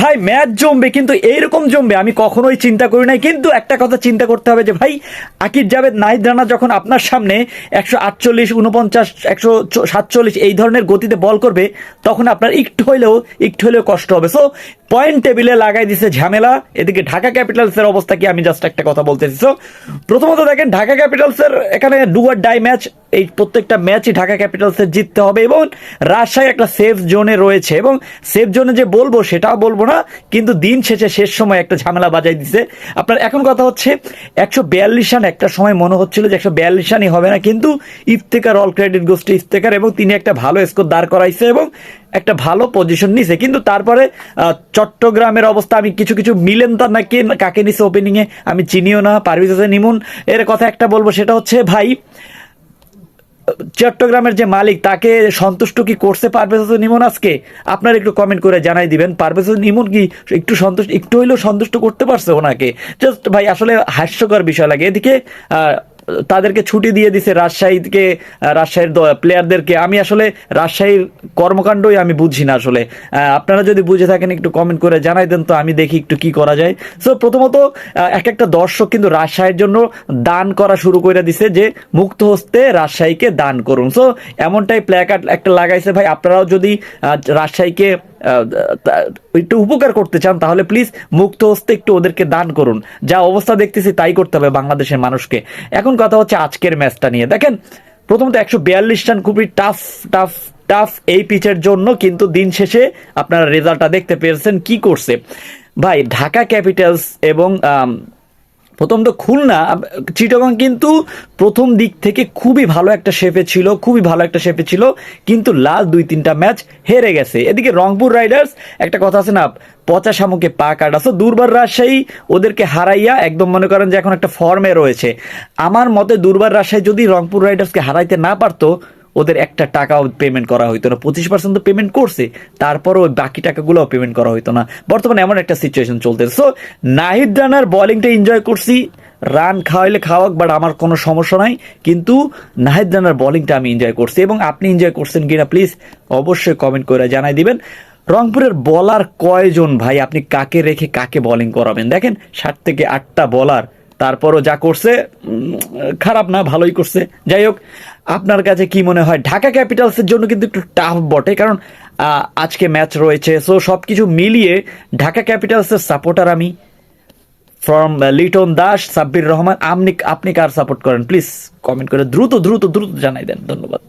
ভাই ম্যাচ জমবে, কিন্তু এইরকম জমবে, আমি কখনোই চিন্তা করি নাই। কিন্তু একটা কথা চিন্তা করতে হবে যে, ভাই, আকিব জাভেদ, নাহিদ রানা যখন আপনার সামনে একশো আটচল্লিশ, উনপঞ্চাশ, একশো সাতচল্লিশ এই ধরনের গতিতে বল করবে, তখন আপনার একটু হইলেও, একটু হলেও কষ্ট হবে। সো পয়েন্ট টেবিলে লাগাই দিছে ঝামেলা। এদিকে ঢাকা ক্যাপিটালসের অবস্থা কি? আমি জাস্ট একটা কথা বলতেছি। সো প্রথমত দেখেন, ঢাকা ক্যাপিটালসের এখানে ডুয়ার ডাই ম্যাচ এই প্রত্যেকটা ম্যাচই ঢাকা ক্যাপিটালসের জিততে হবে এবং রাজশাহী একটা সেফ জোনে রয়েছে এবং সেফ জোনে যে বলব সেটাও বলব না, কিন্তু দিন শেষে শেষ সময় একটা ঝামেলা বাজাই দিছে। আপনার এখন কথা হচ্ছে, একশো বিয়াল্লিশ রান একটা সময় মনে হচ্ছিল যে একশো বিয়াল্লিশ রানই হবে না, কিন্তু ইফতেকার অল ক্রেডিট গোষ্ঠী ইফতেকার এবং তিনি একটা ভালো স্কোর দাঁড় করাইছে এবং একটা ভালো পজিশন নিছে। কিন্তু তারপরে চট্টগ্রামের অবস্থা, আমি কিছু কিছু মিলেন তার না কে কাকে নিছে ওপেনিং এ, আমি চিনিও না, পারভিজ হোসেন ইমুন, এর কথা একটা বলব, সেটা হচ্ছে, ভাই চট্টগ্রামের যে মালিক, তাকে সন্তুষ্ট কি করছে পারভেজ হোসেন ইমন আজকে? আপনার একটু কমেন্ট করে জানাই দিবেন। পারভেজ হোসেন ইমন কি একটু সন্তুষ্ট একটু হইলেও সন্তুষ্ট করতে পারছে ওনাকে? জাস্ট ভাই, আসলে হাস্যকর বিষয় লাগে। এদিকে তাদেরকে ছুটি দিয়ে দিছে রাজশাহীকে রাজশাহীর প্লেয়ারদেরকে আমি আসলে রাজশাহীর কর্মকাণ্ডই আমি বুঝি না আসলে। আপনারা যদি বুঝে থাকেন, একটু কমেন্ট করে জানাই দেন তো আমি দেখি একটু কি করা যায়। সো প্রথমত এক একটা দর্শক কিন্তু রাজশাহীর জন্য দান করা শুরু করে দিছে যে, মুক্ত হস্তে রাজশাহীকে দান করুন। সো এমনটাই প্ল্যাকার্ড একটা লাগাইছে। ভাই, আপনারাও যদি রাজশাহীকে একটু উপকার করতে চান, তাহলে প্লিজ মুক্ত হস্তে একটু ওদেরকে দান করুন। যা অবস্থা দেখতেছি, তাই করতে হবে বাংলাদেশের মানুষকে। এখন কথা হচ্ছে আজকের ম্যাচটা নিয়ে। দেখেন, প্রথমত একশো বিয়াল্লিশ রান খুবই টাফ টাফ টাফ এই পিচের জন্য কিন্তু দিন শেষে আপনারা রেজাল্টটা দেখতে পেরেছেন কি করছে? ভাই, ঢাকা ক্যাপিটালস এবং আম, প্রথম তো খুলনা চিটাগং কিন্তু প্রথম দিক থেকে খুবই ভালো একটা শেপে ছিল খুবই ভালো একটা শেপে ছিল কিন্তু লাল দুই তিনটা ম্যাচ হেরে গেছে। এদিকে রংপুর রাইডার্স একটা কথা আছে না পচা শামুকে পা কাটা সো দুর্বার রাজশাহী ওদেরকে হারাইয়া একদম মনে করেন যে এখন একটা ফর্মে রয়েছে। আমার মতে দুর্বার রাজশাহী যদি রংপুর রাইডার্সকে হারাইতে না পারতো ওদের একটা টাকাও পেমেন্ট করা হইতো না। পঁচিশ পার্সেন্ট তো পেমেন্ট করছে, তারপরও ওই বাকি টাকাগুলোও পেমেন্ট করা হইতো না। বর্তমানে এমন একটা সিচুয়েশন চলতেছে। সো নাহিদ রানার বলিংটা এনজয় করছি। রান খাওয়াইলে খাওয়াক বাট আমার কোনো সমস্যা নাই। কিন্তু নাহিদ রানার বলিংটা আমি এনজয় করছি। এবং আপনি এনজয় করছেন কিনা প্লিজ অবশ্যই কমেন্ট করে জানাই দিবেন। রংপুরের বলার কয়জন ভাই? আপনি কাকে রেখে কাকে বোলিং করাবেন? দেখেন ষাট থেকে আটটা বলার তারপরও যা করছে খারাপ না, ভালোই করছে। যাই হোক আপনার কাছে কি মনে হয় ঢাকা ক্যাপিটালসের জন্য কিন্তু একটু টাফ বটে? কারণ আজকে ম্যাচ রয়েছে। সো সব কিছু মিলিয়ে ঢাকা ক্যাপিটালসের সাপোর্টার আমি ফ্রম লিটন দাস, সাব্বির রহমান। আপনি আপনি কার সাপোর্ট করেন? প্লিজ কমেন্ট করে দ্রুত দ্রুত দ্রুত জানাই দেন। ধন্যবাদ।